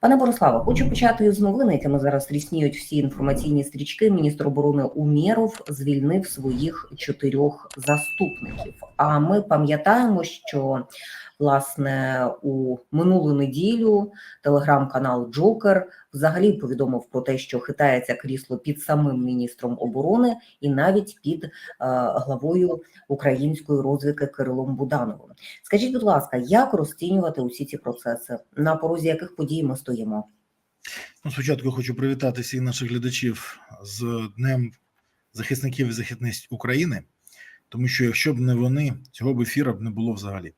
Пане Бориславе, хочу почати з новини, якими зараз рісніють всі інформаційні стрічки. Міністр оборони Умєров звільнив своїх чотирьох заступників. А ми пам'ятаємо, що власне у минулу неділю телеграм-канал Джокер взагалі повідомив про те, що хитається крісло під самим міністром оборони і навіть під е, главою української розвідки Кирилом Будановим. Скажіть, будь ласка, як розцінювати усі ці процеси? На порозі яких подій ми стоїмо? Ну, спочатку хочу привітати всіх наших глядачів з Днем захисників і захисниць України, тому що якщо б не вони, цього б ефіра б не було взагалі.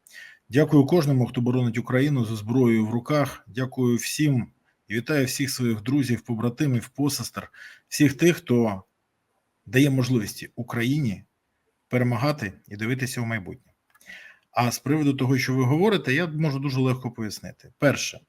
Дякую кожному, хто боронить Україну зі зброєю в руках. Дякую всім і вітаю всіх своїх друзів, побратимів, посестер, всіх тих, хто дає можливості Україні перемагати і дивитися в майбутнє. А з приводу того, що ви говорите, я можу дуже легко пояснити. Перше,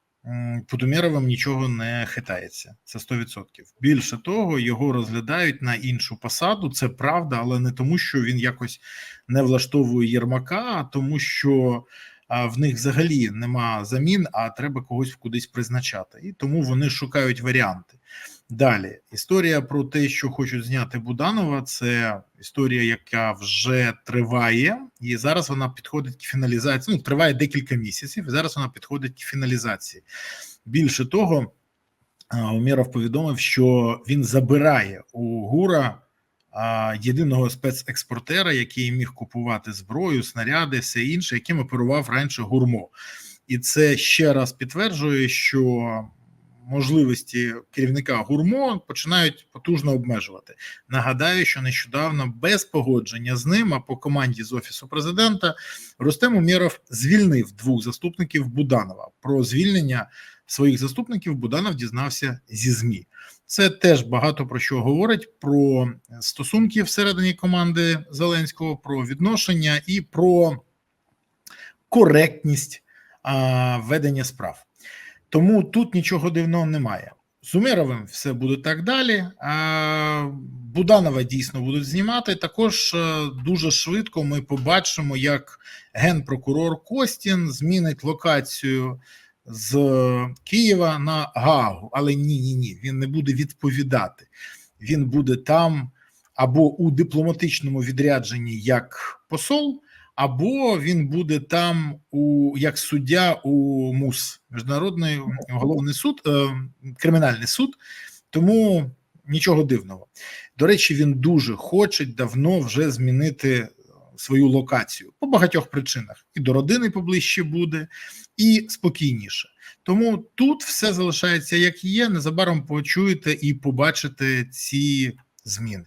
Подумєровим нічого не хитається, це 100%. Більше того, його розглядають на іншу посаду. Це правда, але не тому, що він якось не влаштовує Єрмака, а тому, що в них взагалі нема замін, а треба когось кудись призначати. І тому вони шукають варіанти. Далі історія про те, що хочуть зняти Буданова, це історія, яка вже триває, і зараз вона підходить к фіналізації. Ну, триває декілька місяців. і Зараз вона підходить к фіналізації. Більше того, Умєров повідомив, що він забирає у Гура єдиного спецекспортера, який міг купувати зброю, снаряди, все інше, яким оперував раніше гурмо, і це ще раз підтверджує, що можливості керівника гурмо починають потужно обмежувати. Нагадаю, що нещодавно без погодження з ним, а по команді з офісу президента, Рустем Умєров звільнив двох заступників Буданова. Про звільнення своїх заступників Буданов дізнався зі змі. Це теж багато про що говорить: про стосунки всередині команди Зеленського, про відношення і про коректність а, ведення справ. Тому тут нічого дивного немає. З Умеровим все буде так далі. А Буданова дійсно будуть знімати. Також е, дуже швидко ми побачимо, як генпрокурор Костін змінить локацію з Києва на Гаагу. Але ні, ні, ні. Він не буде відповідати. Він буде там або у дипломатичному відрядженні як посол або він буде там у як суддя у МУС, міжнародний головний суд, е, кримінальний суд, тому нічого дивного. До речі, він дуже хоче давно вже змінити свою локацію по багатьох причинах: і до родини поближче буде, і спокійніше. Тому тут все залишається як є. Незабаром почуєте і побачите ці зміни.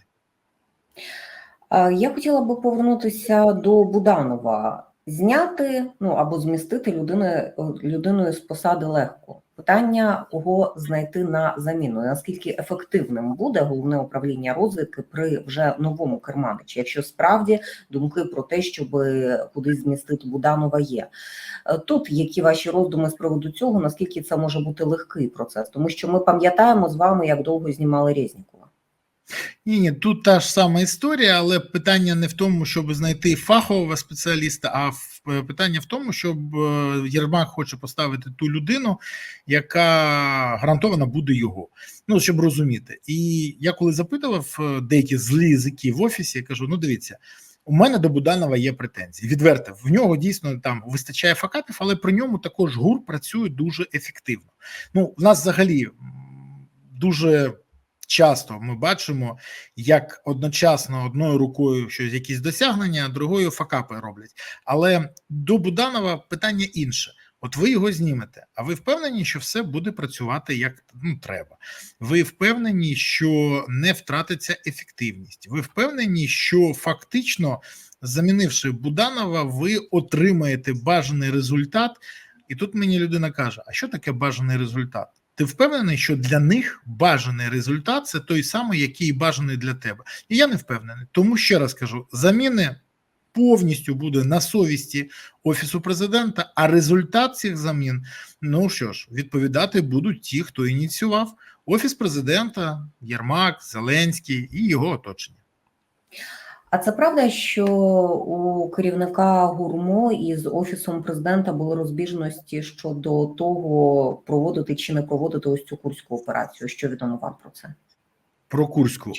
Я хотіла би повернутися до Буданова. Зняти ну або змістити людини людиною з посади легко. Питання кого знайти на заміну. Наскільки ефективним буде головне управління розвідки при вже новому керманичі, якщо справді думки про те, щоб кудись змістити Буданова є тут. Які ваші роздуми з приводу цього? Наскільки це може бути легкий процес? Тому що ми пам'ятаємо з вами, як довго знімали Резнікова. Ні, ні, тут та ж сама історія, але питання не в тому, щоб знайти фахового спеціаліста, а в питання в тому, щоб е, Єрмак хоче поставити ту людину, яка гарантовано буде його. Ну щоб розуміти. І я коли запитував е, деякі злі язики в офісі, я кажу: ну дивіться. У мене до Буданова є претензії. Відверто, в нього дійсно там вистачає факапів, але при ньому також гур працює дуже ефективно. Ну, в нас взагалі дуже часто ми бачимо, як одночасно одною рукою щось якісь досягнення, а другою факапи роблять. Але до Буданова питання інше. От ви його знімете, а ви впевнені, що все буде працювати як ну, треба. Ви впевнені, що не втратиться ефективність. Ви впевнені, що фактично, замінивши Буданова, ви отримаєте бажаний результат. І тут мені людина каже: а що таке бажаний результат? Ти впевнений, що для них бажаний результат це той самий, який бажаний для тебе. І я не впевнений. Тому ще раз кажу: заміни повністю буде на совісті офісу президента. А результат цих замін, ну що ж, відповідати будуть ті, хто ініціював офіс президента, Єрмак, Зеленський і його оточення. А це правда, що у керівника гурмо із офісом президента були розбіжності щодо того, проводити чи не проводити ось цю курську операцію. Що відомо вам про це? Про курську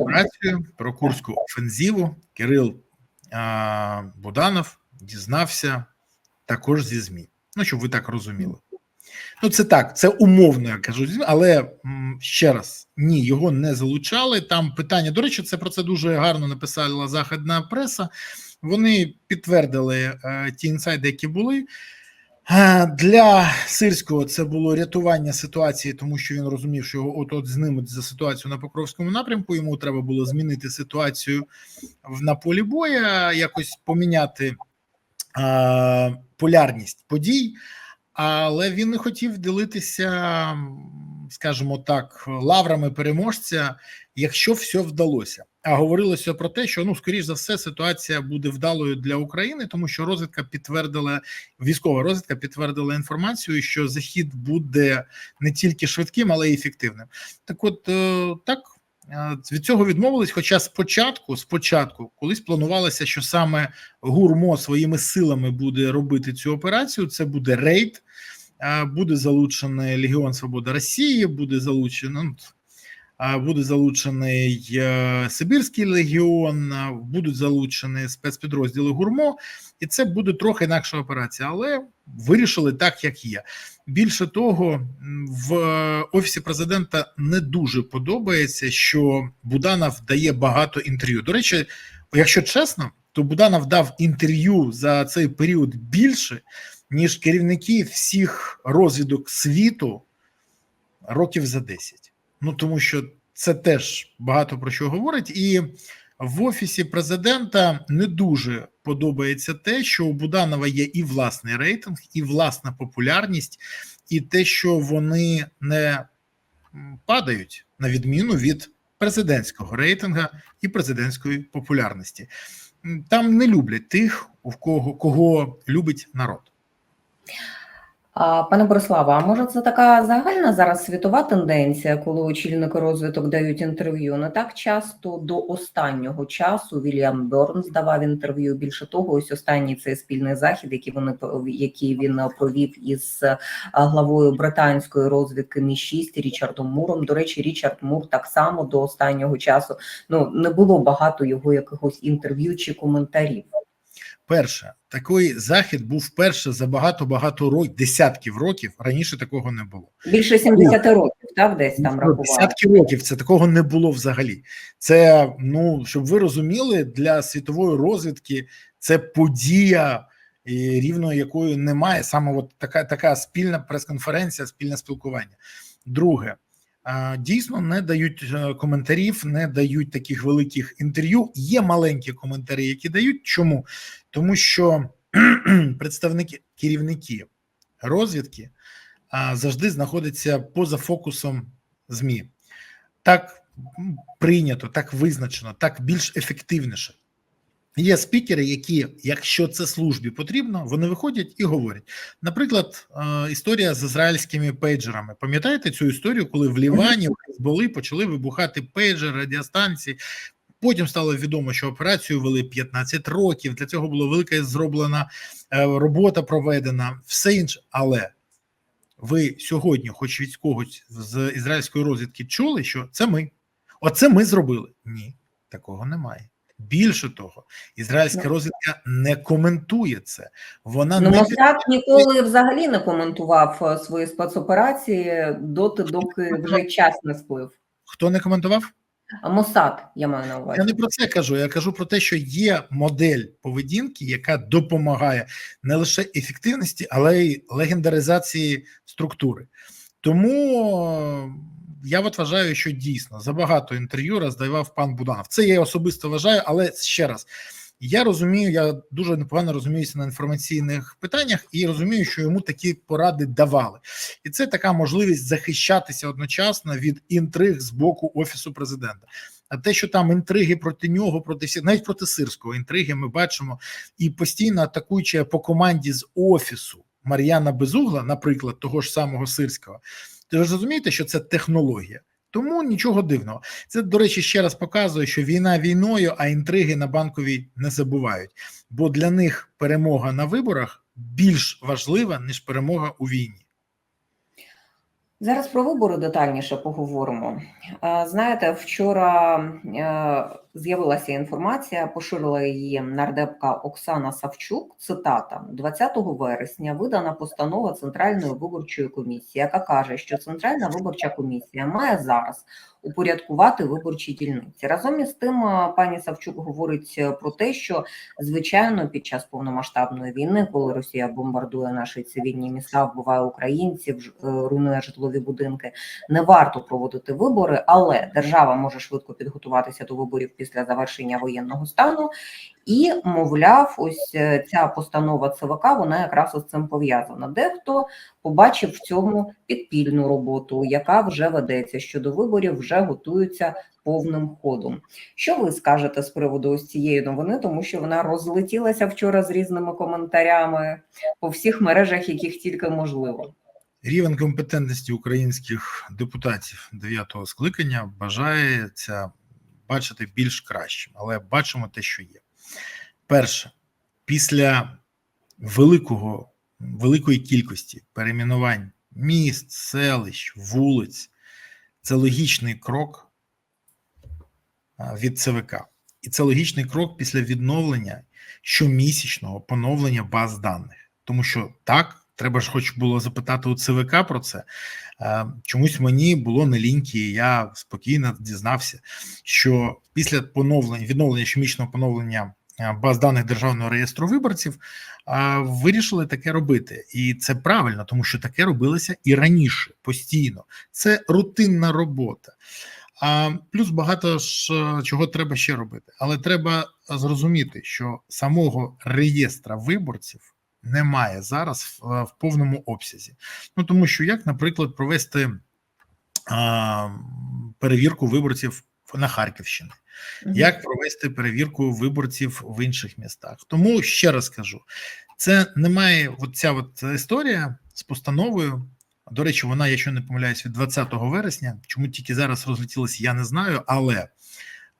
операцію, про курську офензиву Кирил а, Буданов дізнався також зі ЗМІ. Ну, щоб ви так розуміли. Ну, це так, це умовно, я кажу, але ще раз, ні, його не залучали. Там питання. До речі, це про це дуже гарно написала західна преса. Вони підтвердили е, ті інсайди, які були. Е, Для сирського це було рятування ситуації, тому що він розумів, що його от от знимуть за ситуацію на Покровському напрямку. Йому треба було змінити ситуацію в на полі боя, якось поміняти е, полярність подій, але він не хотів ділитися, скажімо так, лаврами переможця, якщо все вдалося. А говорилося про те, що ну скоріш за все ситуація буде вдалою для України, тому що розвідка підтвердила військова розвідка підтвердила інформацію, що захід буде не тільки швидким, але й ефективним. Так, от е, так від цього відмовились. Хоча спочатку, спочатку, колись планувалося, що саме гурмо своїми силами буде робити цю операцію. Це буде рейд, е, буде залучений Легіон Свобода Росії, буде залучено. ну, Буде залучений е, Сибірський легіон, будуть залучені спецпідрозділи гурмо, і це буде трохи інакша операція, але вирішили так, як є. Більше того, в е, офісі президента не дуже подобається, що Буданов дає багато інтерв'ю. До речі, якщо чесно, то Буданов дав інтерв'ю за цей період більше, ніж керівники всіх розвідок світу років за 10. Ну тому що це теж багато про що говорить, і в офісі президента не дуже подобається те, що у Буданова є і власний рейтинг, і власна популярність, і те, що вони не падають на відміну від президентського рейтинга і президентської популярності. Там не люблять тих, у кого кого любить народ. Пане Бориславе, а може це така загальна зараз світова тенденція, коли очільники розвиток дають інтерв'ю? Не так часто до останнього часу Вільям Бернс давав інтерв'ю. Більше того, ось останній цей спільний захід, який вони який він провів із е, главою британської розвідки Мі 6 Річардом Муром. До речі, Річард Мур так само до останнього часу ну не було багато його якихось інтерв'ю чи коментарів. Перше, такий захід був вперше за багато багато років, десятків років. Раніше такого не було. Більше 70 років, так десь там рахували. Десятки років це такого не було взагалі. Це ну щоб ви розуміли, для світової розвідки це подія, і рівно якої немає. Саме от така така спільна прес-конференція, спільне спілкування. Друге. Дійсно не дають е, коментарів, не дають таких великих інтерв'ю. Є маленькі коментарі, які дають. Чому? Тому що представники керівники розвідки а, завжди знаходяться поза фокусом ЗМІ. Так прийнято, так визначено, так більш ефективніше. Є спікери, які, якщо це службі потрібно, вони виходять і говорять. Наприклад, історія з ізраїльськими пейджерами. Пам'ятаєте цю історію, коли в Лівані в Хезболи почали вибухати пейджери, радіостанції. Потім стало відомо, що операцію вели 15 років. Для цього була велика зроблена е, робота проведена, все інше. Але ви сьогодні, хоч від когось з ізраїльської розвідки, чули, що це ми. Оце ми зробили. Ні, такого немає. Більше того, ізраїльська Ну. розвідка не коментує це. Вона Ну, не Моссад ніколи взагалі не коментував е, свої спецоперації доти, доки вже час не сплив. хто не коментував? А Моссад, я маю на увазі. Я не про це кажу. Я кажу про те, що є модель поведінки, яка допомагає не лише ефективності, але й легендаризації структури. Тому е, я от вважаю, що дійсно забагато інтерв'ю роздавав пан Буданов. Це я особисто вважаю, але ще раз. Я розумію, я дуже непогано розуміюся на інформаційних питаннях і розумію, що йому такі поради давали, і це така можливість захищатися одночасно від інтриг з боку офісу президента. А те, що там інтриги проти нього, проти всіх, навіть проти сирського інтриги, ми бачимо і постійно атакуючи по команді з офісу Мар'яна Безугла, наприклад, того ж самого сирського, то ви ж розумієте, що це технологія. Тому нічого дивного. Це, до речі, ще раз показує, що війна війною, а інтриги на банковій не забувають. Бо для них перемога на виборах більш важлива, ніж перемога у війні. Зараз про вибори детальніше поговоримо. Знаєте, вчора е, з'явилася інформація, поширила її нардепка Оксана Савчук. Цитата 20 вересня видана постанова Центральної виборчої комісії, яка каже, що Центральна виборча комісія має зараз упорядкувати виборчі дільниці. Разом із тим, е, пані Савчук говорить е, про те, що звичайно під час повномасштабної війни, коли Росія бомбардує наші цивільні міста, вбиває українців, е, руйнує житлові будинки, не варто проводити вибори, але держава може швидко підготуватися до виборів після завершення воєнного стану. І, мовляв, ось е, ця постанова ЦВК, вона якраз із цим пов'язана. Дехто побачив в цьому підпільну роботу, яка вже ведеться щодо виборів, вже готуються повним ходом. Що ви скажете з приводу ось цієї новини, тому що вона розлетілася вчора з різними коментарями по всіх мережах, яких тільки можливо. Рівень компетентності українських депутатів дев'ятого скликання бажається бачити більш кращим, але бачимо те, що є. Перше, після великого, великої кількості перейменувань міст, селищ, вулиць, це логічний крок від ЦВК. І це логічний крок після відновлення щомісячного поновлення баз даних. Тому що так, треба ж хоч було запитати у ЦВК про це. Е, Чомусь мені було не ліньки, і я спокійно дізнався, що після поновлення відновлення щомісячного поновлення баз даних державного реєстру виборців е, вирішили таке робити, і це правильно, тому що таке робилося і раніше постійно. Це рутинна робота. А плюс багато ж е, чого треба ще робити, але треба зрозуміти, що самого реєстра виборців немає зараз в, в повному обсязі. Ну тому що як, наприклад, провести а, перевірку виборців на Харківщині, як провести перевірку виборців в інших містах. Тому ще раз кажу: це немає от ця от історія з постановою. До речі, вона, якщо не помиляюсь, від 20 вересня. Чому тільки зараз розлетілося, я не знаю, але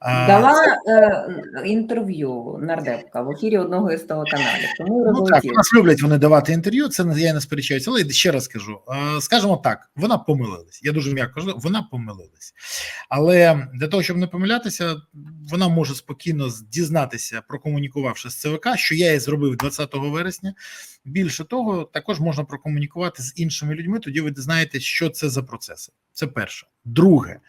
Дала е, інтерв'ю нардепка в ефірі одного із телеканалів. Тому Ну так, у нас люблять вони давати інтерв'ю. Це я не сперечаюся. Але ще раз кажу: е, скажімо так, вона помилилась. Я дуже м'яко кажу, вона помилилась. Але для того, щоб не помилятися, вона може спокійно дізнатися, прокомунікувавши з ЦВК, що я і зробив 20 вересня. Більше того, також можна прокомунікувати з іншими людьми. Тоді ви дізнаєтесь, що це за процеси. Це перше. Друге.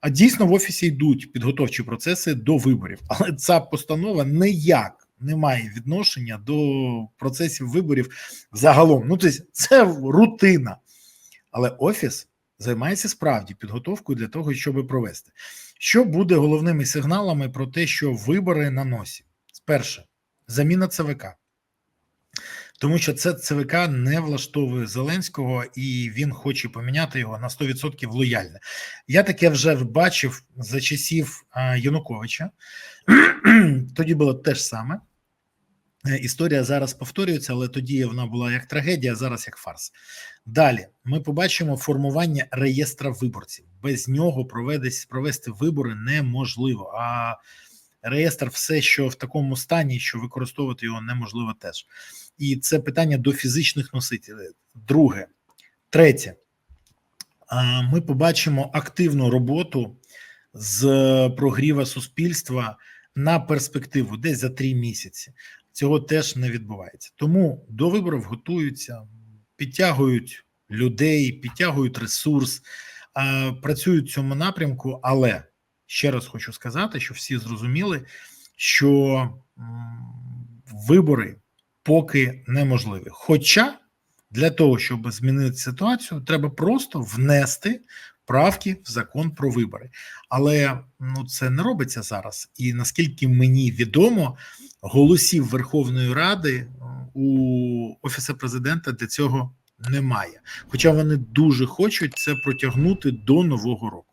А дійсно в офісі йдуть підготовчі процеси до виборів, але ця постанова ніяк не має відношення до процесів виборів загалом. Ну, тобто це рутина. Але офіс займається справді підготовкою для того, щоб провести. Що буде головними сигналами про те, що вибори на носі? Перше, заміна ЦВК. Тому що це ЦВК не влаштовує Зеленського, і він хоче поміняти його на 100% лояльне. Я таке вже бачив за часів а, Януковича. Тоді було те ж саме. Е, Історія зараз повторюється, але тоді вона була як трагедія, зараз як фарс. Далі ми побачимо формування реєстра виборців. Без нього провести вибори неможливо. А реєстр все, що в такому стані, що використовувати його неможливо теж. І це питання до фізичних носителів. Друге, третє, ми побачимо активну роботу з прогріва суспільства на перспективу десь за три місяці. Цього теж не відбувається. Тому до виборів готуються, підтягують людей, підтягують ресурс, працюють в цьому напрямку. Але ще раз хочу сказати, що всі зрозуміли, що вибори поки неможливі. Хоча для того, щоб змінити ситуацію, треба просто внести правки в закон про вибори. Але ну це не робиться зараз. І наскільки мені відомо, голосів Верховної Ради е, у Офісі президента для цього немає. Хоча вони дуже хочуть це протягнути до нового року.